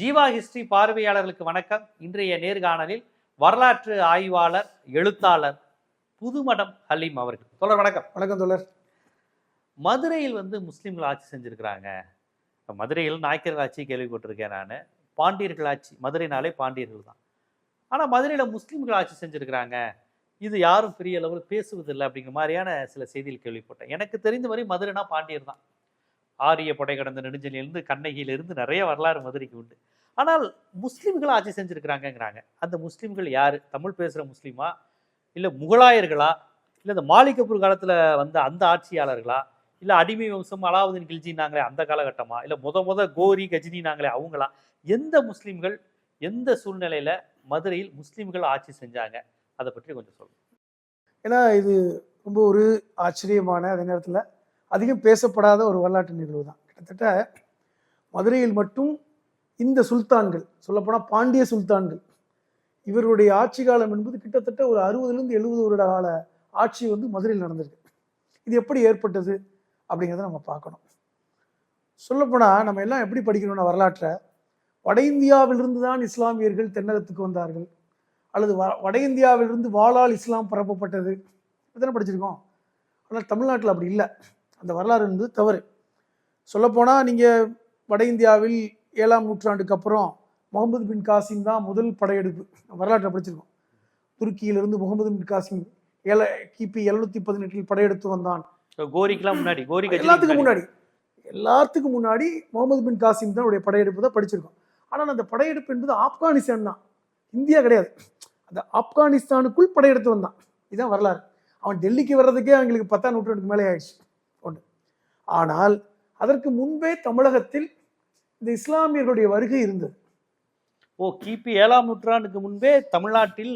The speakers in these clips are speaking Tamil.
ஜீவா ஹிஸ்டரி பார்வையாளர்களுக்கு வணக்கம். இன்றைய நேர்காணலில் வரலாற்று ஆய்வாளர் எழுத்தாளர் புதுமடம் ஹலீம் அவர்கள். தொடர் வணக்கம். வணக்கம் தோழர். மதுரையில் வந்து முஸ்லீம்கள் ஆட்சி செஞ்சிருக்கிறாங்க. மதுரையில் நாயக்கர்கள் ஆட்சி கேள்விப்பட்டிருக்கேன் நான். பாண்டியர்கள் ஆட்சி மதுரைனாலே பாண்டியர்கள் தான். ஆனால் மதுரையில் முஸ்லீம்கள் ஆட்சி செஞ்சிருக்கிறாங்க. இது யாரும் பெரிய அளவில் பேசுவதில்லை அப்படிங்கிற மாதிரியான சில செய்திகள் கேள்விப்பட்டேன். எனக்கு தெரிந்த வரை மதுரைனா பாண்டியர் தான். ஆரிய படை கடந்த நெடுஞ்சலிலிருந்து கண்ணகியிலிருந்து நிறைய வரலாறு மதுரைக்கு உண்டு. ஆனால் முஸ்லீம்கள் ஆட்சி செஞ்சிருக்கிறாங்கங்கிறாங்க. அந்த முஸ்லீம்கள் யார்? தமிழ் பேசுகிற முஸ்லீமா? இல்லை முகலாயர்களா? இல்லை இந்த மாலிகப்பூர் காலத்தில் வந்த அந்த ஆட்சியாளர்களா? இல்லை அடிமை வம்சம் அலாவுதீன் கில்ஜினாங்களே அந்த காலகட்டமா? இல்லை முத முத கோரி கஜினி நாங்களே அவங்களா? எந்த முஸ்லீம்கள் எந்த சூழ்நிலையில் மதுரையில் முஸ்லீம்கள் ஆட்சி செஞ்சாங்க? அதை பற்றி கொஞ்சம் சொல்லுங்கள் ஏன்னா இது ரொம்ப ஒரு ஆச்சரியமான அதே நேரத்தில் அதிகம் பேசப்படாத ஒரு வரலாற்று நிகழ்வு தான் கிட்டத்தட்ட மதுரையில் மட்டும் இந்த சுல்தான்கள் சொல்லப்போனால் பாண்டிய சுல்தான்கள் இவருடைய ஆட்சி காலம் என்பது கிட்டத்தட்ட ஒரு அறுபதுலேருந்து எழுபது வருட கால ஆட்சி வந்து மதுரையில் நடந்திருக்கு. இது எப்படி ஏற்பட்டது அப்படிங்கிறத நம்ம பார்க்கணும். சொல்லப்போனால் நம்ம எல்லாம் எப்படி படிக்கணும்னா வரலாற்றை வட இந்தியாவிலிருந்து தான் இஸ்லாமியர்கள் தென்னகத்துக்கு வந்தார்கள். அல்லது வ வட இந்தியாவிலிருந்து வாளால் இஸ்லாம் பரப்பப்பட்டது. இப்படித்தானே படிச்சிருக்கோம். ஆனால் தமிழ்நாட்டில் அப்படி இல்லை. அந்த வரலாறு என்பது தவறு. சொல்லப்போனால் நீங்கள் வட இந்தியாவில் ஏழாம் நூற்றாண்டுக்கு அப்புறம் முகமது பின் காசிம் தான் முதல் படையெடுப்பு. வரலாற்றை படிச்சிருக்கோம். துருக்கியிலிருந்து முகமது பின் காசிம் ஏழ கிபி எழுநூத்தி பதினெட்டில் படையெடுத்து வந்தான். கோரிக்கெல்லாம் முன்னாடி கோரி கஜினி எல்லாத்துக்கும் முன்னாடி. எல்லாத்துக்கும் முன்னாடி முகமது பின் காசிம் தான் அவருடைய படையெடுப்பு தான் படிச்சிருக்கோம். ஆனால் அந்த படையெடுப்பு என்பது ஆப்கானிஸ்தான் தான். இந்தியா கிடையாது. அந்த ஆப்கானிஸ்தானுக்குள் படையெடுத்து வந்தான். இதுதான் வரலாறு. அவன் டெல்லிக்கு வர்றதுக்கே அவங்களுக்கு பத்தாம் நூற்றாண்டுக்கு மேலே ஆயிடுச்சு. ஆனால் அதற்கு முன்பே தமிழகத்தில் இந்த இஸ்லாமியர்களுடைய வருகை இருந்தது. ஓ கிபி ஏழாம் நூற்றாண்டுக்கு முன்பே தமிழ்நாட்டில்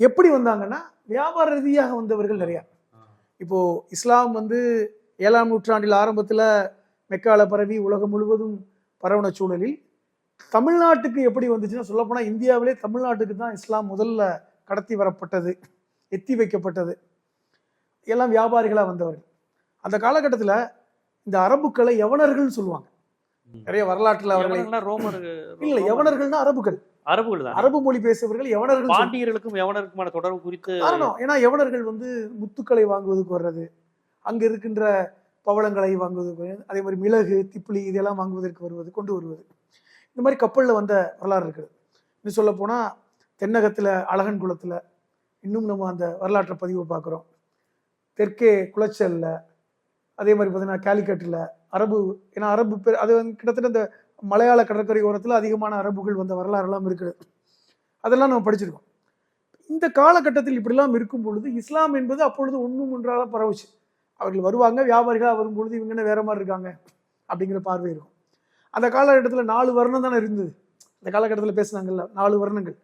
எப்படி வந்தாங்கன்னா வியாபார ரீதியாக வந்தவர்கள் நிறையா. இப்போ இஸ்லாம் வந்து ஏழாம் நூற்றாண்டில் ஆரம்பத்தில் மெக்கால பரவி உலகம் முழுவதும் பரவன சூழலில் தமிழ்நாட்டுக்கு எப்படி வந்துச்சுன்னா சொல்லப்போனால் இந்தியாவிலே தமிழ்நாட்டுக்கு தான் இஸ்லாம் முதல்ல கடத்தி வரப்பட்டது எத்தி வைக்கப்பட்டது. எல்லாம் வியாபாரிகளாக வந்தவர்கள். அந்த காலகட்டத்தில் இந்த அரபுக்களை யவனர்கள்னு சொல்லுவாங்க. நிறைய வரலாற்றில் அவர்களை ரோமர் இல்லை யவனர்கள்னா அரபுகள் அரபுகள் தான்? அரபு மொழி பேசுபவர்கள் யவனர்கள். பாண்டியர்களுக்கும் யவனருக்குமான தொடர்பு குறித்து காரணம் ஏன்னா யவனர்கள் வந்து முத்துக்களை வாங்குவதற்கு வர்றது அங்க இருக்கின்ற பவளங்களை வாங்குவதற்கு அதே மாதிரி மிளகு திப்பிலி இதெல்லாம் வாங்குவதற்கு வருவது கொண்டு வருவது. இந்த மாதிரி கப்பல்ல வந்த வரலாறு இருக்குது. இன்னும் சொல்ல போனா தென்னகத்துல அழகன் குளத்துல இன்னும் நம்ம அந்த வரலாற்றை பதிவை பார்க்குறோம். தெற்கே குளச்சல்ல அதே மாதிரி பார்த்தீங்கன்னா கேலிக்கட்டில் அரபு ஏன்னா அரபு பேர் அது வந்து கிட்டத்தட்ட இந்த மலையாள கடற்கரை ஓரத்தில் அதிகமான அரபுகள் வந்த வரலாறுலாம் இருக்குது. அதெல்லாம் நம்ம படிச்சிருக்கோம். இந்த காலகட்டத்தில் இப்படிலாம் இருக்கும் பொழுது இஸ்லாம் என்பது அப்பொழுது ஒன்றும் ஒன்றாக பரவுச்சு. அவர்கள் வருவாங்க வியாபாரிகளாக வரும்பொழுது இவங்க என்ன வேற மாதிரி இருக்காங்க அப்படிங்கிற பார்வை இருக்கும். அந்த காலகட்டத்தில் நாலு வர்ணம் தானே இருந்தது. அந்த காலகட்டத்தில் பேசுனாங்கல்ல நாலு வருணங்கள்.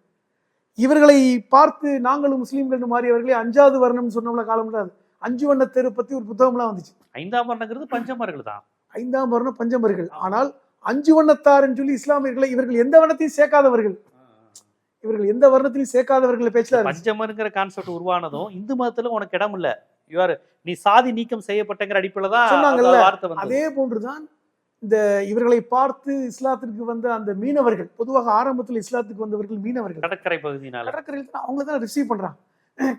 இவர்களை பார்த்து நாங்களும் முஸ்லீம்கள் மாறியவர்களே அஞ்சாவது வர்ணம்னு சொன்னோம்ல காலம் அது. அஞ்சு வண்ண தெரு பத்தி ஒரு புத்தகம்லாம் வந்துச்சு. ஐந்தாம் வர்ணங்கிறது பஞ்சமர்கள் தான். ஐந்தாம் வர்ணம் பஞ்சமர்கள் ஆனால் அஞ்சு வண்ணத்தார்ன்னு சொல்லி இஸ்லாமியர்களை இவர்கள் எந்த வண்ணத்தையும் சேர்க்காதவர்கள். இவர்கள் எந்த வர்ணத்திலையும் சேர்க்காதவர்கள் பேச்சுல. பஞ்சமருங்கிற கான்செப்ட் உருவானதும் இந்து மதத்துல உனக்கு இடம் இல்ல. யுவர் நீ சாதி நீக்கம் செய்யப்பட்டங்கிற அடிப்படையில தான் அதே போன்றுதான் இந்த இவர்களை பார்த்து இஸ்லாத்திற்கு வந்த அந்த மீனவர்கள் பொதுவாக ஆரம்பத்தில் இஸ்லாத்துக்கு வந்தவர்கள் மீனவர்கள். கடற்கரை பகுதியினால. கடற்கரையில் தான் அவங்க தான் ரிசீவ் பண்றாங்க.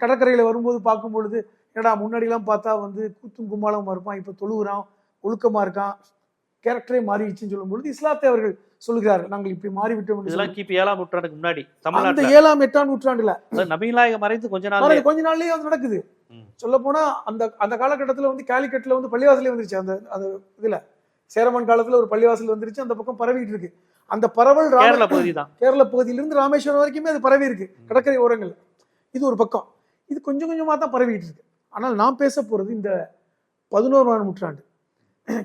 கடற்கரையில வரும்போது பார்க்கும் பொழுது என்னடா முன்னாடி எல்லாம் பார்த்தா வந்து கூத்தும் கும்மாளமா இருப்பான் இப்ப தொழுகிறான் ஒழுக்கமா இருக்கான் கேரக்டரே மாறிடுச்சுன்னு சொல்லும் பொழுது இஸ்லாத்தை அவர்கள் சொல்கிறார்கள் நாங்கள் இப்படி மாறிவிட்டோம் இதெல்லாம் கிபி ஏழாம் நூற்றாண்டுக்கு முன்னாடி அந்த ஏழாம் எட்டாம் நூற்றாண்டுல. நபிநாயகம் மறைந்து கொஞ்ச நாள் கொஞ்ச நாள்லயே அது நடக்குது. சொல்ல போனா அந்த அந்த காலகட்டத்துல வந்து கேலிக்கட்ல வந்து பள்ளிவாசலே வந்துருச்சு. அந்த அந்த இதுல சேரமன் காலத்துல ஒரு பள்ளிவாசல் வந்துருச்சு அந்த பக்கம் பரவிட்டு இருக்கு. அந்த பரவல் கேரள பகுதி தான். கேரள பகுதியிலிருந்து ராமேஸ்வரம் வரைக்குமே அது பரவி இருக்கு. கடற்கரை ஓரங்கள் இது ஒரு பக்கம். இது கொஞ்சம் கொஞ்சமா தான் பரவிட்டு இருக்கு. ஆனால் நான் பேச போறது இந்த பதினோராம் நூற்றாண்டு.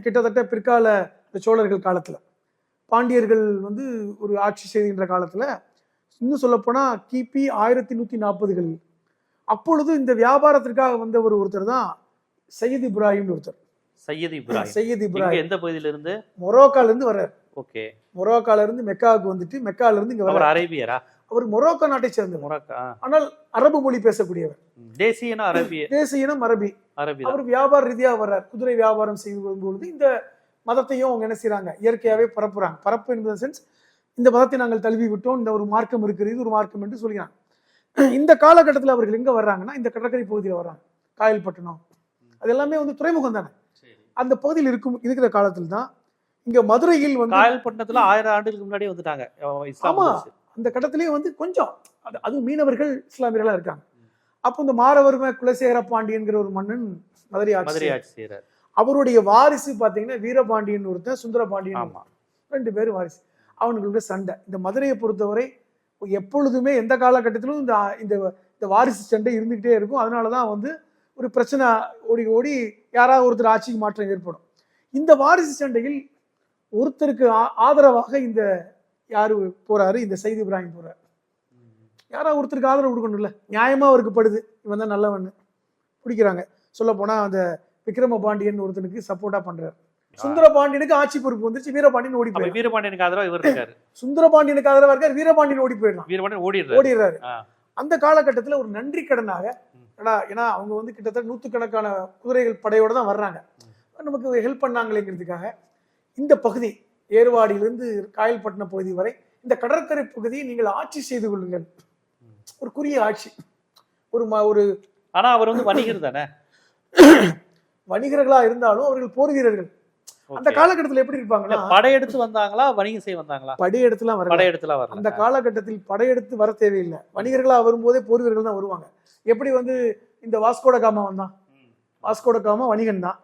கிட்டத்தட்ட பிற்கால இந்த சோழர்கள் காலத்துல. பாண்டியர்கள் வந்து ஒரு ஆட்சி செய்கின்ற காலத்துல இன்னும் சொல்லப்போனா கிபி ஆயிரத்தி நூத்தி நாற்பதுகளில். அப்பொழுது இந்த வியாபாரத்திற்காக வந்த ஒரு ஒருத்தர் தான் சையத் இப்ராஹிம் ஒருத்தர். சையது இப்ராஹிம். சையத் இப்ராஹிம். எந்த பகுதியில இருந்து மொரோக்கால இருந்து வர்றார். ஓகே. மொரோக்கால இருந்து மெக்காவுக்கு வந்துட்டு மெக்கால இருந்து இங்க அவர் அரேபியரா? அவர் மொரோக்கோ நாட்டை சேர்ந்தவர். மொராக்கா? ஆனால் அரபு மொழி பேசக்கூடியவர். தேசியனா அரபிய தேசிய இனம் அரபி. அரபி அவர் வியாபார ரீதியாக வர்றார். குதிரை வியாபாரம் செய்து வரும்பொழுது இந்த மதத்தையும் அவங்க என்ன செய்றாங்க? இயற்கையாவே பரப்புறாங்க. பரப்பு என்பது சென்ஸ் இந்த மதத்தை நாங்கள் தழுவி விட்டோம். இந்த ஒரு மார்க்கம் இருக்குது இது ஒரு மார்க்கம் என்று சொல்கிறாங்க. இந்த காலகட்டத்தில் அவர்கள் எங்க வர்றாங்கன்னா இந்த கடற்கரை பகுதியில் வர்றாங்க. காயல்பட்டினம். அது எல்லாமே வந்து துறைமுகம் தானே அந்த பகுதியில் இருக்கும் இருக்கிற காலத்தில் தான் இங்க மதுரையில் வந்து காயல்பட்டினத்துல ஆயிரம் ஆண்டுகளுக்கு முன்னாடி வந்துட்டாங்க. ஆமா. அந்த கட்டத்திலேயே வந்து கொஞ்சம் அது அது மீனவர்கள் இஸ்லாமியர்களா இருக்காங்க. அப்போ இந்த மாரவர்ம குலசேகர பாண்டியன்கிற ஒரு மன்னன் மதுரை ஆட்சி செய்யறாரு அவருடைய வாரிசு பாத்தீங்கன்னா வீரபாண்டியன் ஒருத்தன் சுந்தரபாண்டியன் ஆமா. ரெண்டு பேரும் வாரிசு. அவனுங்களுக்கு சண்டை. இந்த மதுரையை பொறுத்தவரை எப்பொழுதுமே எந்த காலகட்டத்திலும் இந்த இந்த இந்த வாரிசு சண்டை இருந்துகிட்டே இருக்கும். அதனாலதான் வந்து ஒரு பிரச்சனை ஓடி ஓடி யாராவது ஒருத்தர் ஆட்சிக்கு மாற்றம் ஏற்படும். இந்த வாரிசு சண்டையில் ஒருத்தருக்கு ஆதரவாக இந்த யாரு போறாரு? இந்த சைது இப்ராஹிம் போறாரு. யாராவது ஒருத்தருக்கு ஆதரவு கொடுக்கணும்ல? நியாயமா அவருக்கு படுது. இவன் தான் நல்லவன் பிடிக்கிறாங்க. சொல்ல போனா அந்த விக்ரம பாண்டியன் ஒருத்தனுக்கு சப்போர்ட்டா பண்றாரு. சுந்தர பாண்டியனுக்கு ஆட்சி பொறுப்பு வந்துருச்சு. வீரபாண்டியன் ஓடி போயிடுறான் வீரபாண்டியனுக்கு ஆதரவா இவர் இருக்காரு. சுந்தரபாண்டியனுக்கு ஆதரவா இருக்கார். வீரபாண்டியன் ஓடி போயிடுறான் வீரபாண்டியன் ஓடிடுறாரு. அந்த காலகட்டத்துல ஒரு நன்றி கடனாக ஏன்னா அவங்க வந்து கிட்டத்தட்ட நூத்துக்கணக்கான குதிரைகள் படையோட தான் வர்றாங்க. நமக்கு ஹெல்ப் பண்ணாங்களேங்கிறதுக்காக இந்த பகுதி ஏர்வாடியிலிருந்து காயல்பட்டினம் பகுதி வரை இந்த கடற்கரை பகுதியை நீங்கள் ஆட்சி செய்து கொள்ளுங்கள். ஒரு குறுகிய ஆட்சி. ஒரு ஒரு ஆனா அவர் வந்து வணிகர் தானே? வணிகர்களா இருந்தாலும் அவர்கள் போர் வீரர்கள். அந்த. காலகட்டத்தில் எப்படி இருப்பாங்கன்னா படையெடுத்து வந்தாங்களா வணிகம் செய்ய வந்தாங்களா? படையெடுத்துலாம் வரல. படையெடுத்துலாம் வரல. அந்த காலகட்டத்தில் படையெடுத்து வர தேவையில்லை. வணிகர்களா வரும்போதே போர் வீரர்கள் தான் வருவாங்க. எப்படி வந்து இந்த வாஸ்கோட காமா வந்தான்? வாஸ்கோட காமா வணிகன் தான்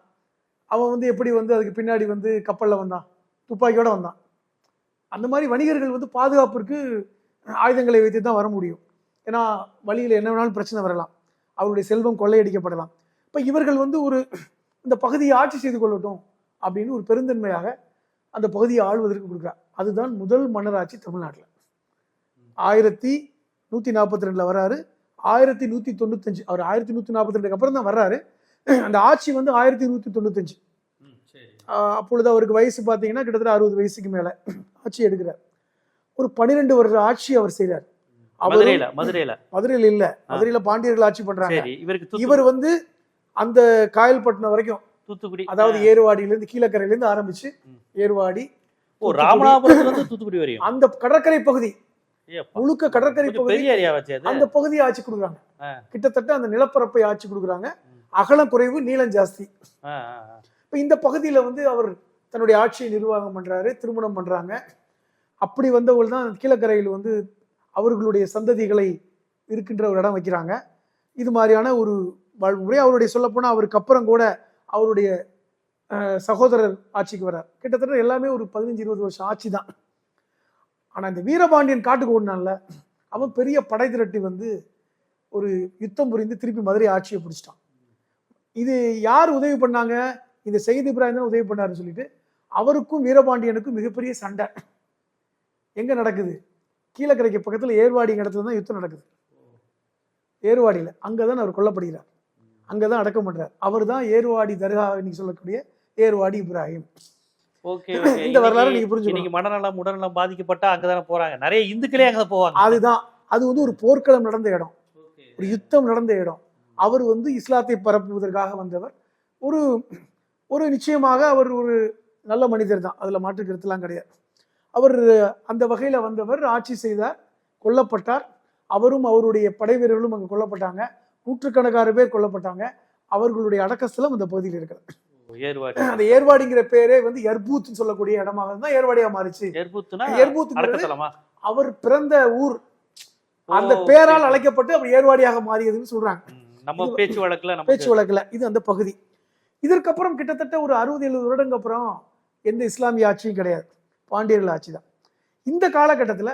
அவன் வந்து எப்படி வந்து அதுக்கு பின்னாடி வந்து கப்பலில் வந்தான். துப்பாக்கியோடு வந்தான். அந்த மாதிரி வணிகர்கள் வந்து பாதுகாப்பிற்கு ஆயுதங்களை வைத்து தான் வர முடியும். ஏன்னா வழியில் என்ன வேணாலும் பிரச்சனை வரலாம். அவருடைய செல்வம் கொள்ளையடிக்கப்படலாம். இப்போ இவர்கள் வந்து ஒரு இந்த பகுதியை ஆட்சி செய்து கொள்ளட்டும் அப்படின்னு ஒரு பெருந்தன்மையாக அந்த பகுதியை ஆள்வதற்கு கொடுக்குறார். அதுதான் முதல் மன்னராட்சி தமிழ்நாட்டில். ஆயிரத்தி நூற்றி நாற்பத்தி ரெண்டில் வராரு ஆயிரத்தி நூற்றி தொண்ணூத்தஞ்சு அவர் ஆயிரத்தி நூற்றி நாற்பத்தி ரெண்டுக்கு அப்புறம் தான் வர்றாரு. அந்த ஆட்சி வந்து ஆயிரத்தி நூற்றி தொண்ணூத்தஞ்சு. அப்பொழுது அவருக்கு வயசு பார்த்தீங்கன்னா கிட்டத்தட்ட அறுபது வயசுக்கு மேலே ஆட்சி எடுக்கிறார். ஒரு பன்னிரெண்டு வருட ஆட்சி அவர் செய்கிறார் மதுரையில மதுரையில. மதுரையில் இல்ல. மதுரையில பாண்டியர்கள் ஆட்சி பண்றாங்க. இவர் வந்து அந்த காயல்பட்டினம் வரைக்கும் தூத்துக்குடி அதாவது ஏர்வாடியில இருந்து கீழக்கரையில இருந்து ஆரம்பிச்சு. ஏர்வாடி ராமநாதபுரத்துல இருந்து அந்த கடற்கரை பகுதி. முழுக்க கடற்கரை பகுதி அந்த பகுதியை ஆட்சி கொடுக்குறாங்க. கிட்டத்தட்ட அந்த நிலப்பரப்பை ஆட்சி கொடுக்குறாங்க. அகலம் குறைவு நீளம் ஜாஸ்தி. இப்ப இந்த பகுதியில வந்து அவர் தன்னுடைய ஆட்சியை நிர்வாகம் பண்றாரு திருமணம் பண்றாங்க. அப்படி வந்தவர்கள் தான் கீழக்கரையில் வந்து அவர்களுடைய சந்ததிகளை இருக்கின்ற ஒரு இடம் வைக்கிறாங்க. இது மாதிரியான ஒரு வாழ்முறை அவருடைய சொல்லப்போனால் அவருக்கு அப்புறம் கூட அவருடைய சகோதரர் ஆட்சிக்கு வரார் கிட்டத்தட்ட எல்லாமே ஒரு பதினஞ்சு இருபது வருஷம் ஆட்சி தான். ஆனா இந்த வீரபாண்டியன் காட்டுக்கு ஓடினான்ல அவன் பெரிய படை திரட்டி வந்து ஒரு யுத்தம் புரிந்து திருப்பி மதுரை ஆட்சியை பிடிச்சிட்டான். இது யார் உதவி பண்ணாங்க? இந்த செய்தி இப்ராஹிம் தான் உதவி பண்ணாருன்னு சொல்லிட்டு அவருக்கும் வீரபாண்டியனுக்கும் மிகப்பெரிய சண்டை. எங்க நடக்குது? கீழக்கரைக்கு பக்கத்துல ஏர்வாடிங்க இடத்துல தான் யுத்தம் நடக்குது. ஏர்வாடியில. அங்கதான் அவர் கொல்லப்படுகிறார். அங்கதான் அடக்கம் பண்றார். அவர் தான் ஏர்வாடி தர்கா இன்னைக்கு சொல்லக்கூடிய ஏர்வாடி இப்ராஹிம். இந்த வரலாறு நீங்க இன்னைக்கு மனநலம் உடல்நலம் பாதிக்கப்பட்டா அங்கதானே போறாங்க. நிறைய இந்துக்களே அங்கதான் போவாங்க. அதுதான். அது வந்து ஒரு போர்க்களம் நடந்த இடம். ஒரு யுத்தம் நடந்த இடம். அவர் வந்து இஸ்லாத்தை பரப்புவதற்காக வந்தவர். ஒரு ஒரு நிச்சயமாக அவர் ஒரு நல்ல மனிதர் தான். அதுல மாற்று கருத்துலாம் கிடையாது. அவர் அந்த வகையில வந்தவர் ஆட்சி செய்தார் கொல்லப்பட்டார். அவரும் அவருடைய படை வீரர்களும் அங்க கொல்லப்பட்டாங்க. நூற்றுக்கணக்கான பேர் கொல்லப்பட்டாங்க. அவர்களுடைய அடக்கஸ்தலம் அந்த பகுதியில் இருக்கிறது. அந்த ஏர்வாடிங்கிற பேரே வந்து எர்பூத்னு சொல்லக்கூடிய இடமாக தான் ஏர்வாடியா மாறிச்சு. அடக்கத்தலமா? அவர் பிறந்த ஊர். அந்த பேரால். அழைக்கப்பட்டு அவர் ஏர்வாடியாக மாறியதுன்னு சொல்றாங்க. நம்ம பேச்சு வழக்குல பேச்சு வழக்குல இது அந்த பகுதி. இதற்கப்புறம் கிட்டத்தட்ட ஒரு அறுபது எழுபது வருடங்க அப்புறம் எந்த இஸ்லாமிய ஆட்சியும் கிடையாது. பாண்டியர்கள் ஆட்சி தான். இந்த காலகட்டத்துல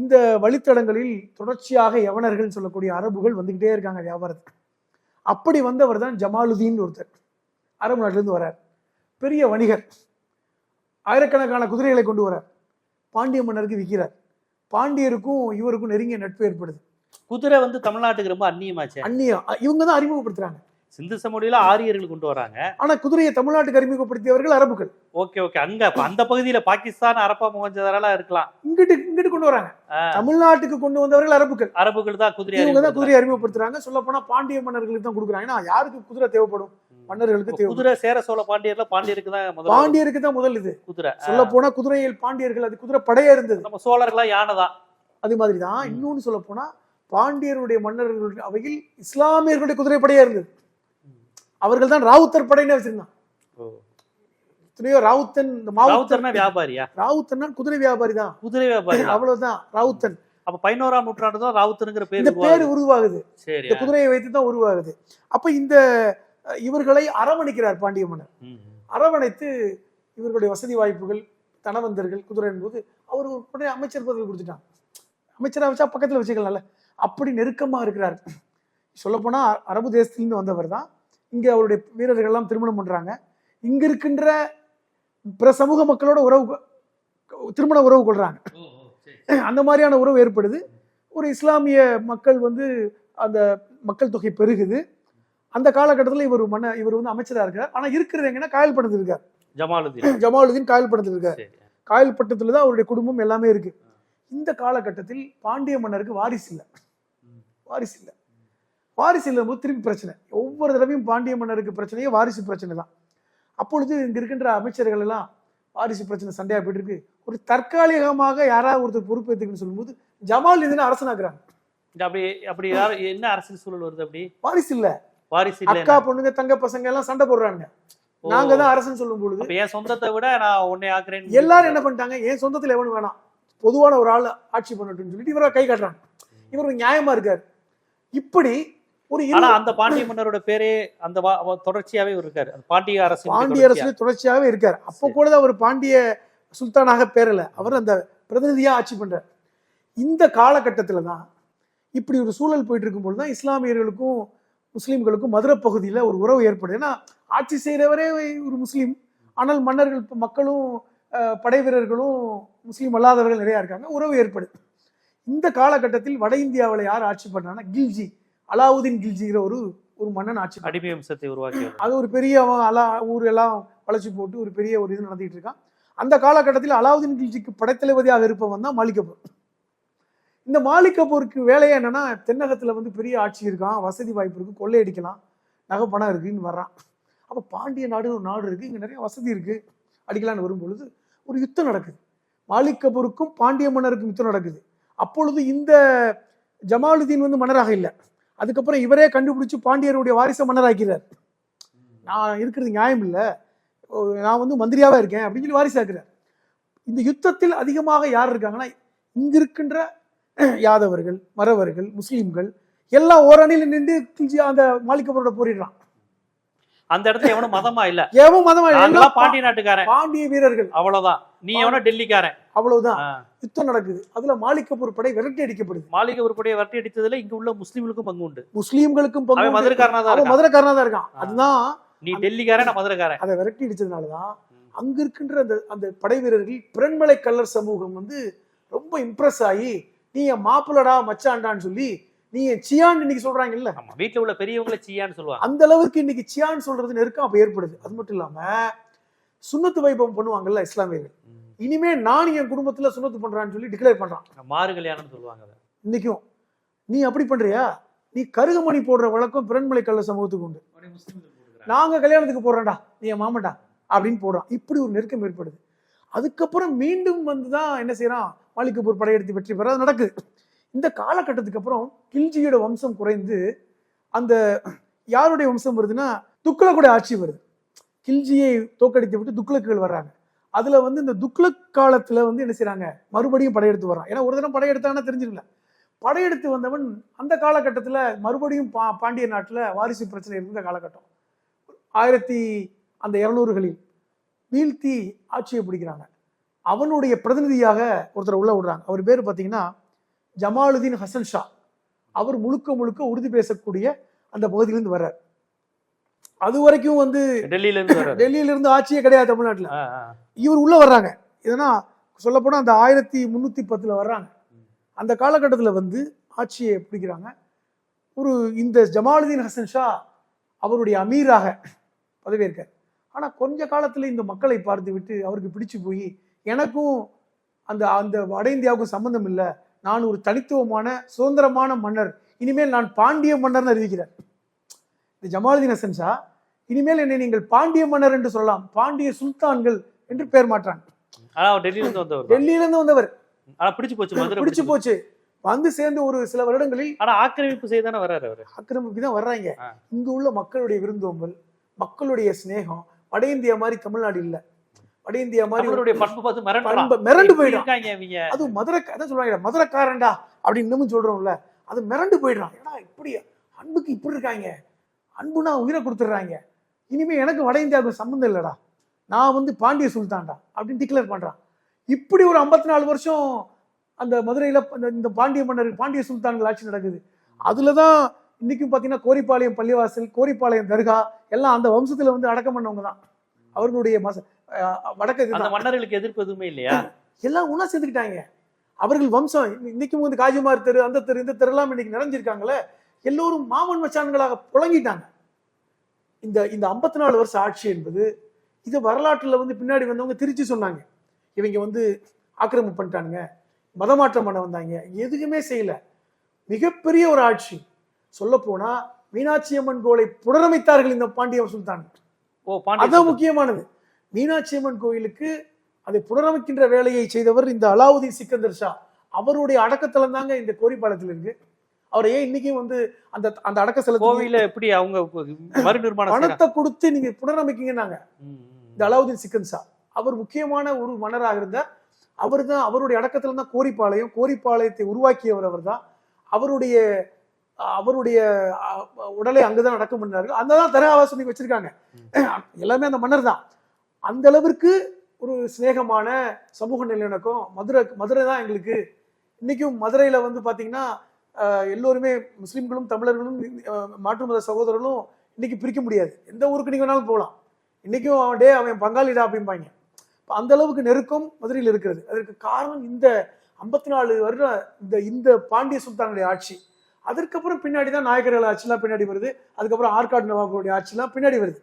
இந்த வழித்தடங்களில் தொடர்ச்சியாக யவனர்கள் சொல்லக்கூடிய அரபுகள் வந்துகிட்டே இருக்காங்க வியாபாரத்துக்கு. அப்படி வந்தவர் தான் ஜமாலுதீன் ஒருத்தர். அரபு நாட்டிலிருந்து வரார் பெரிய வணிகர். ஆயிரக்கணக்கான குதிரைகளை கொண்டு வரார் பாண்டிய மன்னருக்கு விற்கிறார். பாண்டியருக்கும் இவருக்கும் நெருங்கிய நட்பு ஏற்படுது. குதிரை வந்து தமிழ்நாட்டுக்கு ரொம்ப அந்நியமாச்சே. அந்நியம். இவங்க தான் அறிமுகப்படுத்துறாங்க. சிந்து சமவெளியில ஆரியர்கள் கொண்டு வராங்க. ஆனா குதிரையை தமிழ்நாட்டுக்கு அறிமுகப்படுத்தியவர்கள் அரபுகள். Okay okay. அங்க அந்த பகுதியில பாகிஸ்தான் அரப்பா முகஞ்சதெல்லாம் இருக்கலாம். இங்கிட்டு இங்கிட்டு கொண்டு வராங்க. தமிழ்நாட்டுக்கு கொண்டு வந்தவர்கள் அரபுகள். அரபுகள் தான் குதிரை இவங்க தான். குதிரையை அறிமுகப்படுத்துறாங்க. சொல்ல போனா பாண்டிய மன்னர்களுக்கு தான் கொடுக்குறாங்க. ஏன்னா யாருக்கு குதிரை தேவைப்படும். மன்னர்களுக்கு குதிரை சேர சோழ பாண்டியர்ல பாண்டியருக்கு தான் பாண்டியருக்கு தான் முதல் இது. குதிரை சொல்ல போனா குதிரையில் பாண்டியர்கள் அது குதிரை படையா இருந்தது. நம்ம சோழர்களா யானை தான் அது மாதிரி தான் இன்னொன்னு சொல்ல போனா பாண்டியருடைய மன்னர்கள் அவையில் இஸ்லாமியர்களுடைய குதிரை படையா இருந்தது. அவர்கள் தான் ராவுத்தர் படைன்னு வச்சிருந்தான். எத்தனையோ ராவுத்தன் இந்த மாவுத்தர் ராவுத்தர்னா வியாபாரியா? ராவுத்தன்னா குதிரை வியாபாரி தான் குதிரை வியாபாரி தான். அவ்வளவுதான் ராவுத்தன். அப்ப பதினோராம் நூற்றாண்டு தான் ராவுத்தருங்கிற பேர் இந்த பேர் உருவாகுது. சரி இந்த குதிரையை வைத்து தான் உருவாகுது. அப்ப இந்த இவர்களை அரவணைக்கிறார் பாண்டிய மன்னர். அரவணைத்து இவர்களுடைய வசதி வாய்ப்புகள் தனவந்தர்கள் குதிரை என்பது அவர் உடனே அமைச்சர் பதவி கொடுத்துட்டாங்க அமைச்சரா வச்சா பக்கத்துல வச்சுக்கலாம்ல. அப்படி நெருக்கமா இருக்கிறார். சொல்லப்போனா அரபு தேசத்திலிருந்து வந்தவர் தான். இங்க அவருடைய வீரர்கள் எல்லாம் திருமணம் பண்றாங்க. இங்க இருக்கின்ற பிற சமூக மக்களோட உறவு திருமண உறவு கொள்றாங்க. அந்த மாதிரியான உறவு ஏற்படுது. ஒரு இஸ்லாமிய மக்கள் வந்து அந்த மக்கள் தொகை பெருகுது. அந்த காலகட்டத்தில் இவர் மன்ன இவர் வந்து அமைச்சரா இருக்கார் ஆனா இருக்கிறது எங்கன்னா காயல் பட்டத்தில் இருக்கார். ஜமாலுதீன். ஜமாலுதீன் காயல் பட்டத்தில் இருக்கார். காயல் பட்டத்துல தான் அவருடைய குடும்பம் எல்லாமே இருக்கு. இந்த காலகட்டத்தில் பாண்டிய மன்னருக்கு வாரிசு இல்லை. வாரிசு இல்லை. வாரிசு இல்லாமல் திருப்பி பிரச்சனை. ஒவ்வொரு தடவையும் பாண்டிய மன்னருக்கு பிரச்சனையே வாரிசு பிரச்சனை தான். அப்பொழுது இங்க இருக்கின்ற அமைச்சர்கள் எல்லாம் வாரிசு பிரச்சனை சண்டையா போயிட்டு இருக்கு ஒரு தற்காலிகமாக யாராவது ஒருத்தர் பொறுப்பேற்றுக்குன்னு சொல்லும்போது ஜமால் இதுன்னு அரசனாக்குறாங்க. அப்படி அப்படி என்ன அரசியல் சூழல் வருது அப்படி? வாரிசு இல்ல. வாரிசு அக்கா பொண்ணுங்க தங்க பசங்க எல்லாம் சண்டை போடுறாங்க. நாங்க தான் அரசன் சொல்லும் பொழுது என் சொந்தத்தை விட நான் உன்னை ஆக்குறேன் எல்லாரும் என்ன பண்ணிட்டாங்க? என் சொந்தத்துல எவனும் வேணாம். பொதுவான ஒரு ஆள் ஆட்சி பண்ணட்டும்னு சொல்லிட்டு இவரை கை காட்டுறாங்க. இவர் நியாயமா இருக்காரு. இப்படி ஒரு ஆனா அந்த பாண்டிய மன்னரோட பேரே அந்த தொடர்ச்சியாவே இருக்காரு. பாண்டிய அரசு பாண்டிய அரசுல தொடர்ச்சியாகவே இருக்காரு. அப்போ. கூட அவர் பாண்டிய சுல்தானாக பேரல. அவர் அந்த பிரதிநிதியா ஆட்சி பண்றார். இந்த காலகட்டத்துல தான் இப்படி ஒரு சூழல் போயிட்டு இருக்கும்போது தான் இஸ்லாமியர்களுக்கும் முஸ்லீம்களுக்கும் மதுரை பகுதியில ஒரு உறவு ஏற்படுது ஏன்னா ஆட்சி செய்கிறவரே ஒரு முஸ்லீம். ஆனால் மன்னர்கள் மக்களும் படை வீரர்களும் முஸ்லீம் அல்லாதவர்கள் நிறைய இருக்காங்க. உறவு ஏற்படுது இந்த காலகட்டத்தில் வட இந்தியாவில் யார் ஆட்சி பண்றாங்கன்னா கில்ஜி அலாவுதீன் கில்ஜிங்கிற ஒரு ஒரு மன்னன் ஆட்சி. அடிமை வம்சத்தை உருவாக்கியவர். அது ஒரு பெரிய அவன் அலா ஊர் எல்லாம் வளைச்சு போட்டு ஒரு பெரிய ஒரு இது நடத்திட்டு இருக்கான். அந்த காலகட்டத்தில் அலாவுதீன் கில்ஜிக்கு படைத்தளபதியாக இருப்பவன் தான் மாலிக் கபூர். இந்த மாலிக் கபூருக்கு வேலையே என்னன்னா தென்னகத்துல வந்து பெரிய ஆட்சி இருக்கான் வசதி வாய்ப்பு இருக்கு கொள்ளையடிக்கலாம் நகை பணம் இருக்குன்னு வர்றான். அப்ப பாண்டிய நாடு ஒரு நாடு இருக்கு இங்க நிறைய வசதி இருக்கு. அடிக்கலான்னு வரும் பொழுது ஒரு யுத்தம் நடக்குது. மாலிக் கபூருக்கும் பாண்டிய மன்னருக்கும் யுத்தம் நடக்குது. அப்பொழுது இந்த ஜமாலுதீன் வந்து மன்னராக இல்லை. அதுக்கப்புறம் இவரே கண்டுபிடிச்சு பாண்டியருடைய வாரிசை மன்னராக்கிறார். நான் இருக்கிறது நியாயம் இல்லை. நான் வந்து மந்திரியாவே இருக்கேன் அப்படின்னு சொல்லி வாரிசாக்குறார் இந்த யுத்தத்தில் அதிகமாக யார் இருக்காங்கன்னா இங்க இருக்கின்ற யாதவர்கள் மறவர்கள் முஸ்லிம்கள் எல்லாம் ஓரணியில் நின்று அந்த மாலிகபுரோட போரிடுறான். அந்த இடத்துல எவனும் மதமா இல்ல. எவன் மதம் எல்லாம் பாண்டிய நாட்டுக்காரன். பாண்டிய வீரர்கள். அவ்வளவுதான். நீ எவனோ டெல்லிக்காரன். அவ்வளவுதான். யுத்தம் நடக்குது. அதுல மாலிகபூர் படை விரட்டி அடிக்கப்படுது மாளிகை உருப்படியை வரட்டி அடித்ததுல இங்க உள்ள முஸ்லிம்களுக்கும் பங்கு உண்டு. முஸ்லீம்களுக்கும் பங்கு. மதுரைக்காரனா தான் இருக்கான். மதுரைக்காரனா தான் இருக்கான். ஆ. அதுதான் நீ டெல்லிக்காரன் நான் மதுரைக்காரன். அதை விரட்டி அடிச்சதுனாலதான் அங்க இருக்கின்ற அந்த அந்த படை வீரர்கள் பிறன்மலை கல்லர் சமூகம் வந்து ரொம்ப இம்ப்ரெஸ் ஆகி நீ என் மாப்பிளடா மச்சான்டான்னு சொல்லி நீ என் சியான் இன்னைக்கு சொல்றாங்கல்ல? ஆமா வீட்டுல உள்ள பெரியவங்களை சீயான்னு சொல்லுவாங்க. அந்த அளவுக்கு இன்னைக்கு சியான் சொல்றது நெருக்கம் அப்ப ஏற்படுது. அது மட்டும் இல்லாம சுன்னத்து வைபவம் பண்ணுவாங்கல்ல இஸ்லாமியர்கள். இனிமே நான் என் குடும்பத்துல சுன்னத்து பண்றான்னு சொல்லி டிக்ளேர் பண்றான். மாறு கல்யாணம்னு சொல்லுவாங்க அதை. இன்னைக்கும் நீ அப்படி பண்றியா? நீ கருகுமணி போடுற வழக்கம் பிறன்மலை கள்ள சமூகத்துக்கு உண்டு. நாங்க கல்யாணத்துக்கு போடுறோம்டா நீ என் மாமன்டா அப்படின்னு போடுறான். இப்படி ஒரு நெருக்கம் ஏற்படுது. அதுக்கப்புறம் மீண்டும் வந்து தான் என்ன செய்யறான்? மாலிகப்பூர் படையெடுத்து வெற்றி பெற அது நடக்குது. இந்த காலகட்டத்துக்கு அப்புறம் கில்ஜியோட வம்சம் குறைந்து அந்த யாருடைய வம்சம் வருதுன்னா துக்ளக்குடைய ஆட்சி வருது. கில்ஜியை தோக்கடித்து விட்டு துக்ளக்குகள் வர்றாங்க. அதுல வந்து இந்த துக்ளக் காலத்துல வந்து என்ன செய்கிறாங்க மறுபடியும் படையெடுத்து வர்றான் ஏன்னா ஒரு தடவை படையெடுத்தாங்கன்னா தெரிஞ்சிடல படையெடுத்து வந்தவன் அந்த காலகட்டத்தில் மறுபடியும் பா பாண்டிய நாட்டில் வாரிசு பிரச்சனை இருந்த காலகட்டம். ஆயிரத்தி அந்த இரநூறுகளில் வீழ்த்தி ஆட்சியை பிடிக்கிறாங்க. அவனுடைய பிரதிநிதியாக ஒருத்தர் உள்ள விடுறாங்க. அவர் பேர் பார்த்தீங்கன்னா ஜமாலுதீன் ஹசன் ஷா. அவர் முழுக்க முழுக்க உறுதி பேசக்கூடிய அந்த பகுதியிலேருந்து வர்றார். அது வரைக்கும் வந்து டெல்லியில இருந்து. டெல்லியில இருந்து ஆட்சியே கிடையாது தமிழ்நாட்டுல. இவர் உள்ள வர்றாங்க. இதனா சொல்லப்போனா அந்த ஆயிரத்தி முன்னூத்தி பத்துல வர்றாங்க. அந்த காலகட்டத்துல வந்து ஆட்சியை பிடிக்கிறாங்க. ஒரு இந்த ஜமாலுதீன் ஹசன் ஷா அவருடைய அமீராக பதவியேற்கார். ஆனா கொஞ்ச காலத்துல இந்த மக்களை பார்த்து விட்டு அவருக்கு பிடிச்சு போய் எனக்கும் அந்த அந்த வட இந்தியாவுக்கும் சம்பந்தம் இல்லை. நான் ஒரு தனித்துவமான சுதந்திரமான மன்னர். இனிமேல் நான் பாண்டிய மன்னர்னு அறிவிக்கிறார். இந்த ஜமாலுதீன் ஹசன் ஷா. இனிமேல் என்னை நீங்கள் பாண்டிய மன்னர் என்று சொல்லலாம். பாண்டிய சுல்தான்கள் என்று பெயர் மாற்றாங்க. ஆனா அவர் டெல்லியில இருந்து வந்தவர் தான். டெல்லியில இருந்து வந்தவர். ஆனா பிடிச்சு போச்சு மதுரை பிடிச்சு போச்சு. வந்து சேர்ந்து ஒரு சில வருடங்களில் ஆனா ஆக்கிரமிப்பு செய்தானே வர்றாரு அவரு. ஆக்கிரமிப்பு தான் வர்றாங்க. இங்க உள்ள மக்களுடைய விருந்தோம்பல் மக்களுடைய சிநேகம் வட இந்தியா மாதிரி தமிழ்நாடு இல்ல. வட இந்தியா மாதிரி அவருடைய பண்பு பார்த்து மிரண்டு போயிடும் அது மதுரை அதான் சொல்றாங்க மதுரைக்காரன்டா அப்படின்னு இன்னமும் சொல்றோம்ல. அது மிரண்டு போயிடுறான். ஏடா இப்படி அன்புக்கு இப்படி இருக்காங்க. அன்புனா உயிரை கொடுத்துட்றாங்க. இனிமே எனக்கு வட இந்தியாவுக்கு சம்மந்தம் இல்லடா. நான் வந்து பாண்டிய சுல்தான்டா அப்படின்னு டிக்ளேர் பண்றான். இப்படி ஒரு ஐம்பத்தி நாலு வருஷம் அந்த மதுரையில இந்த பாண்டிய மன்னர் பாண்டிய சுல்தான்கள் ஆட்சி நடக்குது. அதுலதான் இன்னைக்கும் பாத்தீங்கன்னா கோரிப்பாளையம் பள்ளிவாசல் கோரிப்பாளையம் தர்கா எல்லாம் அந்த வம்சத்துல வந்து அடக்கம் பண்ணவங்க தான். அவர்களுடைய மச வடக்கு. மன்னர்களுக்கு எதிர்ப்பு எதுவுமே இல்லையா? எல்லாம் ஒண்ணா சேர்ந்துக்கிட்டாங்க. அவர்கள் வம்சம் இன்னி- இன்னைக்கும் வந்து காஜிமார் தெரு அந்த தெரு இந்த தெருலாம் இன்னைக்கு நிறைஞ்சிருக்காங்களே. எல்லோரும் மாமன் மச்சான்களாக புழங்கிட்டாங்க. இந்த இந்த ஐம்பத்தி நாலு வருஷம் ஆட்சி என்பது இது வரலாற்றுல வந்து பின்னாடி வந்தவங்க திருச்சி சொன்னாங்க. இவங்க வந்து ஆக்கிரமிப்பு பண்ணிட்டானுங்க மதமாற்றம் பண்ண வந்தாங்க. எதுவுமே செய்யல. மிகப்பெரிய ஒரு ஆட்சி. சொல்ல போனா மீனாட்சி அம்மன் கோலை புனரமைத்தார்கள் இந்த பாண்டிய சுல்தான் ஓ அதான் முக்கியமானது. மீனாட்சி அம்மன் கோயிலுக்கு அதை புனரமைக்கின்ற வேலையை செய்தவர் இந்த அலாவுதீன் சிக்கந்தர் ஷா. அவருடைய அடக்கத்தலம் தாங்க இந்த கோரிப்பாளத்தில் இருக்கு. அவர் ஏன் இன்னைக்கும் வந்து அந்த அந்த அடக்க செலுத்த கோவில எப்படி அவங்க மறு நிர்மாணம் செய்றாங்க? பணத்தை கொடுத்து நீங்க புனரமைக்கீங்கன்னாங்க. இந்த அலாவுதீன் சிக்கன் ஷா அவர் முக்கியமான ஒரு மன்னராக இருந்தார் அவர் தான் அவருடைய அடக்கத்துல தான் கோரிப்பாளையம் கோரிப்பாளையத்தை உருவாக்கியவர் அவர் தான் அவருடைய அவருடைய உடலை அங்கதான் அடக்கம் பண்ணார்கள். அந்த தான் தரகாவாசம் நீங்க வச்சிருக்காங்க. எல்லாமே அந்த மன்னர் தான் அந்த அளவிற்கு ஒரு சிநேகமான சமூக நல்லிணக்கம். மதுரை மதுரை தான் எங்களுக்கு. இன்னைக்கும் மதுரையில வந்து பாத்தீங்கன்னா எல்லோருமே முஸ்லீம்களும் தமிழர்களும் மாற்று மத சகோதரர்களும் இன்னைக்கு பிரிக்க முடியாது. எந்த ஊருக்கு நீங்க வேணாலும் போகலாம். இன்னைக்கும் அவன் டே அவன் பங்காளிடா அப்படிம்பாங்க. இப்ப அந்த அளவுக்கு நெருக்கம் மதுரையில் இருக்கிறது. அதற்கு காரணம் இந்த ஐம்பத்தி நாலு வருடம் இந்த இந்த பாண்டிய சுல்தானுடைய ஆட்சி. அதுக்கப்புறம் பின்னாடி தான் நாயக்கர்கள் ஆட்சிலாம் பின்னாடி வருது. அதுக்கப்புறம் ஆற்காடு நவாபுடைய ஆட்சிலாம் பின்னாடி வருது.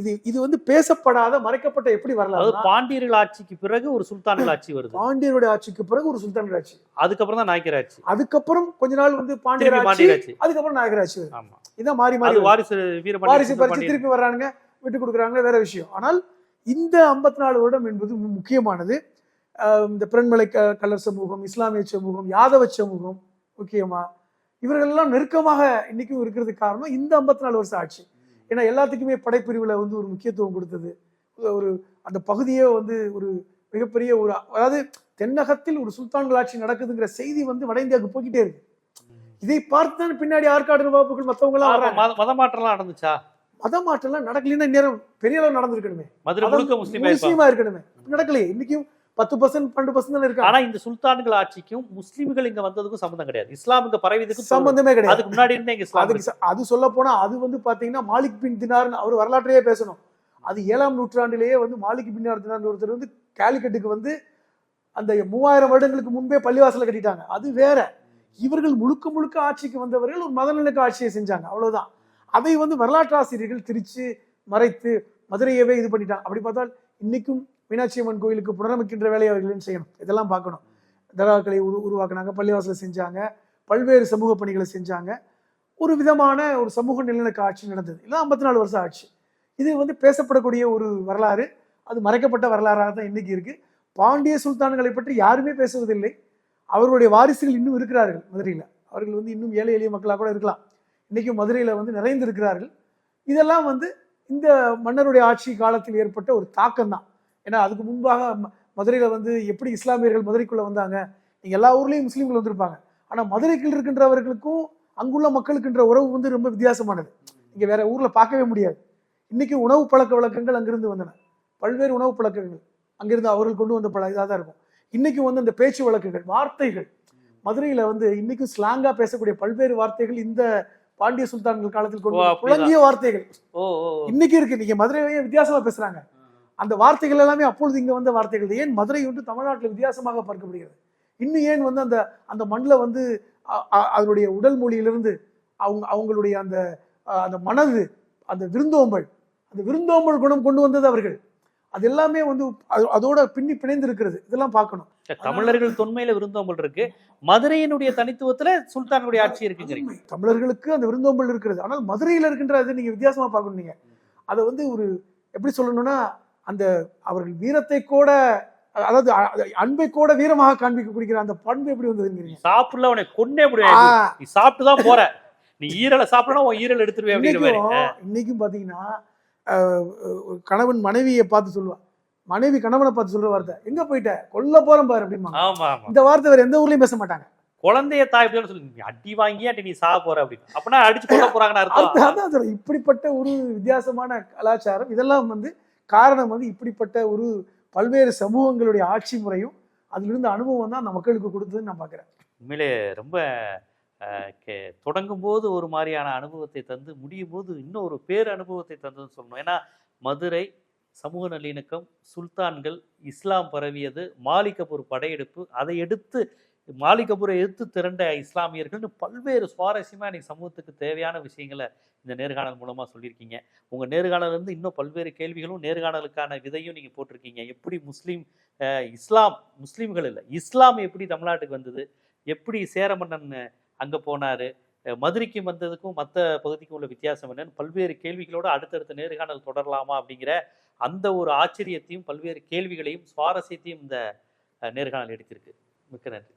இது இது வந்து பேசப்படாத மறைக்கப்பட்ட எப்படி வரலாம் பாண்டியர்கள் ஆட்சிக்கு பிறகு ஒரு சுல்தான்கள் ஆட்சி வருது. பாண்டியருடைய ஆட்சிக்கு பிறகு ஒரு சுல்தானுடைய ஆட்சி. அதுக்கப்புறம் தான் நாயக்கர் ஆட்சி. அதுக்கப்புறம் கொஞ்ச நாள் வந்து பாண்டியர் ஆட்சி அதுக்கப்புறம் நாயகர் ஆட்சி ஆமா. இதான் மாறி மாறி. வாரிசு வீரபாண்டிய வாரிசு பறிச்சு. திருப்பி வர்றானுங்க விட்டு கொடுக்குறாங்க வேற விஷயம். ஆனால் இந்த ஐம்பத்தி நாலு வருடம் என்பது முக்கியமானது. இந்த பிறன்மலை க கலர் சமூகம் இஸ்லாமிய சமூகம் யாதவ சமூகம் முக்கியமா இவர்கள் எல்லாம் நெருக்கமாக இன்னைக்கும் இருக்கிறதுக்கு காரணம் இந்த ஐம்பத்தி நாலு வருஷம் ஆட்சி. ஏன்னா எல்லாத்துக்குமே படைப்பிரிவுல வந்து ஒரு முக்கியத்துவம் கொடுத்தது. ஒரு அந்த பகுதியே வந்து ஒரு மிகப்பெரிய ஒரு அதாவது தென்னகத்தில் ஒரு சுல்தான்கள் ஆட்சி நடக்குதுங்கிற செய்தி வந்து வட இந்தியாவுக்கு போய்கிட்டே இருக்கு. இதை பார்த்து தான் பின்னாடி ஆற்காடு நவாப்புகள் மத்தவங்க எல்லாம் ஆமா, வர்றாங்க மத- மத மாற்றம்லாம் நடந்துச்சா? மத மாற்றம்லாம் நடக்கலைன்னா நேரம் பெரிய அளவு நடந்திருக்கணுமே. முஸ்லீமா இருக்கணுமே. நடக்கலையே. இன்னைக்கும் பத்து பர்சன்ட் பன்னெண்டு பர்சன்ட் தானே இருக்காங்க. ஆனா இந்த சுல்தான்கள் ஆட்சிக்கும் முஸ்லீம்கள் இங்க வந்ததுக்கும் சம்பந்தம் கிடையாது. இஸ்லாம் இங்க பரவியதுக்கும் சம்பந்தமே கிடையாது. அதுக்கு முன்னாடி இருந்தே இங்க அதுக்கு அது சொல்ல போனா அது வந்து பாத்தீங்கன்னா மாலிக் பின் தினார்னு அவர் வரலாற்றையே பேசணும். அது ஏழாம் நூற்றாண்டிலேயே வந்து மாலிக் பின் தினார் ஒருத்தர் வந்து காலிக்கட்டுக்கு வந்து அந்த மூவாயிரம் வருடங்களுக்கு முன்பே பள்ளிவாசல கட்டிட்டாங்க. அது வேற. இவர்கள் முழுக்க முழுக்க ஆட்சிக்கு வந்தவர்கள் ஒரு மதநலனுக்கு ஆட்சியை செஞ்சாங்க. அவ்வளவுதான். அதை வந்து வரலாற்றாசிரியர்கள் திரிச்சு மறைத்து மதுரையவே இது பண்ணிட்டாங்க. அப்படி பார்த்தால் இன்னைக்கும் மீனாட்சி அம்மன் கோயிலுக்கு புனரமைக்கின்ற வேலையை அவர்கள் செய்யணும்? இதெல்லாம் பார்க்கணும். தர்காக்களை உரு உருவாக்குனாங்க பள்ளிவாசலை செஞ்சாங்க பல்வேறு சமூக பணிகளை செஞ்சாங்க. ஒரு விதமான ஒரு சமூக நிலநடுக்க ஆட்சி நடந்தது. இல்லை ஐம்பத்தி நாலு வருஷம் ஆட்சி இது வந்து பேசப்படக்கூடிய ஒரு வரலாறு. அது மறைக்கப்பட்ட வரலாறாக தான் இன்னைக்கு இருக்கு. பாண்டிய சுல்தான்களை பற்றி யாருமே பேசுவதில்லை. அவர்களுடைய வாரிசுகள் இன்னும் இருக்கிறார்கள் மதுரையில். அவர்கள் வந்து இன்னும் ஏழை எளிய மக்களாக கூட இருக்கலாம். இன்னைக்கும் மதுரையில் வந்து நிறைந்து இருக்கிறார்கள் இதெல்லாம் வந்து இந்த மன்னருடைய ஆட்சி காலத்தில் ஏற்பட்ட ஒரு தாக்கம் தான் ஏன்னா அதுக்கு முன்பாக மதுரையில வந்து எப்படி இஸ்லாமியர்கள் மதுரைக்குள்ள வந்தாங்க? நீங்க எல்லா ஊர்லயும் முஸ்லீம்கள் வந்திருப்பாங்க. ஆனா மதுரைக்குள் இருக்கின்றவர்களுக்கும் அங்குள்ள மக்களுக்குன்ற உறவு வந்து ரொம்ப வித்தியாசமானது. நீங்க வேற ஊர்ல பார்க்கவே முடியாது. இன்னைக்கு உணவு பழக்க வழக்கங்கள் அங்கிருந்து வந்தன. பல்வேறு உணவு பழக்கங்கள் அங்கிருந்து அவர்கள் கொண்டு வந்த பல இதாக தான் இருக்கும். இன்னைக்கு வந்து அந்த பேச்சு வழக்குகள் வார்த்தைகள். மதுரையில வந்து இன்னைக்கும் ஸ்லாங்கா பேசக்கூடிய பல்வேறு வார்த்தைகள் இந்த பாண்டிய சுல்தான்கள் காலத்தில் கொண்டு. புழங்கிய வார்த்தைகள். இன்னைக்கு இருக்கு. நீங்க மதுரையே வித்தியாசமா பேசுறாங்க. அந்த வார்த்தைகள் எல்லாமே அப்பொழுது இங்க வந்த வார்த்தைகள். ஏன் மதுரை வந்து தமிழ்நாட்டில் வித்தியாசமாக பார்க்கப்படுகிறது? இன்னும் ஏன் வந்து அந்த அந்த மண்ணில் வந்து அதனுடைய உடல் மொழியிலிருந்து அவங்க அவங்களுடைய அந்த அந்த மனது அந்த விருந்தோம்பல் அந்த விருந்தோம்பல் குணம் கொண்டு வந்தது அவர்கள். அது எல்லாமே வந்து அது- அதோட பின்னி பிணைந்து இருக்கிறது இதெல்லாம் பார்க்கணும். தமிழர்கள் தொன்மையில விருந்தோம்பல் இருக்கு. மதுரையினுடைய தனித்துவத்துல சுல்தானுடைய ஆட்சி இருக்குங்கிறீங்க. தமிழர்களுக்கு அந்த விருந்தோம்பல் இருக்கிறது ஆனால் மதுரையில் இருக்கின்ற அது நீங்க வித்தியாசமா பார்க்கணும் நீங்க. அதை வந்து ஒரு எப்படி சொல்லணும்னா அந்த அவர்கள் வீரத்தை கூட அதாவது அன்பை கூட வீரமாக காண்பிக்க குடிக்கிற அந்த பண்பு எப்படி வந்ததுங்கிறீங்க சாப்பிடல உனக்கு கொன்னே முடியாது நீ சாப்பிட்டு தான் போற. நீ ஈரலை சாப்பிடணும் உன் ஈரல் எடுத்துருவே அப்படிங்கிற மாதிரி. இன்னைக்கும் பாத்தீங்கன்னா கணவன் மனைவியை பார்த்து சொல்லுவா. மனைவி கணவனை பார்த்து சொல்ற வார்த்தை. எங்க போயிட்ட? கொல்ல போறேன் பாரு அப்படிமா இந்த வார்த்தை வேற எந்த ஊர்லயும் பேச மாட்டாங்க. குழந்தைய தாய் சொல்லு. நீ அடி வாங்கியாட்டி நீ சாக போற அப்படின்னு. அப்படின்னா அடிச்சு கொல்ல போறாங்கன்னு அர்த்தம். இப்படிப்பட்ட ஒரு வித்தியாசமான கலாச்சாரம். இதெல்லாம் வந்து காரணம் வந்து இப்படிப்பட்ட ஒரு பல்வேறு சமூகங்களுடைய ஆட்சி முறையும் அதிலிருந்து அனுபவம் தான் அந்த மக்களுக்கு கொடுத்ததுன்னு நான் பார்க்குறேன். உண்மையிலே ரொம்ப கே- தொடங்கும் போது ஒரு மாதிரியான அனுபவத்தை தந்து முடியும் போது இன்னும் ஒரு பேர் அனுபவத்தை தந்ததுன்னு சொல்லணும். ஏன்னா மதுரை சமூக நல்லிணக்கம் சுல்தான்கள் இஸ்லாம் பரவியது மாலிகப்பூர் படையெடுப்பு அதை எடுத்து மாலிக் கபூரை எதிர்த்து திரண்ட இஸ்லாமியர்கள்னு பல்வேறு சுவாரஸ்யமாக இன்னைக்கு சமூகத்துக்கு தேவையான விஷயங்களை இந்த நேர்காணல் மூலமாக சொல்லியிருக்கீங்க. உங்கள் நேர்காணலேருந்து இன்னும் பல்வேறு கேள்விகளும் நேர்காணலுக்கான விதையும் நீங்கள் போட்டிருக்கீங்க. எப்படி முஸ்லீம் இஸ்லாம் முஸ்லீம்கள் இல்லை இஸ்லாம் எப்படி தமிழ்நாட்டுக்கு வந்தது? எப்படி சேர மன்னன் அங்கே போனார்? மதுரைக்கு வந்ததுக்கும் மற்ற பகுதிக்கும் உள்ள வித்தியாசம் என்னன்னு பல்வேறு கேள்விகளோடு அடுத்தடுத்த நேர்காணல் தொடரலாமா அப்படிங்கிற அந்த ஒரு ஆச்சரியத்தையும் பல்வேறு கேள்விகளையும் சுவாரஸ்யத்தையும் இந்த நேர்காணல் எடுத்திருக்கு. மிக்க நன்றி.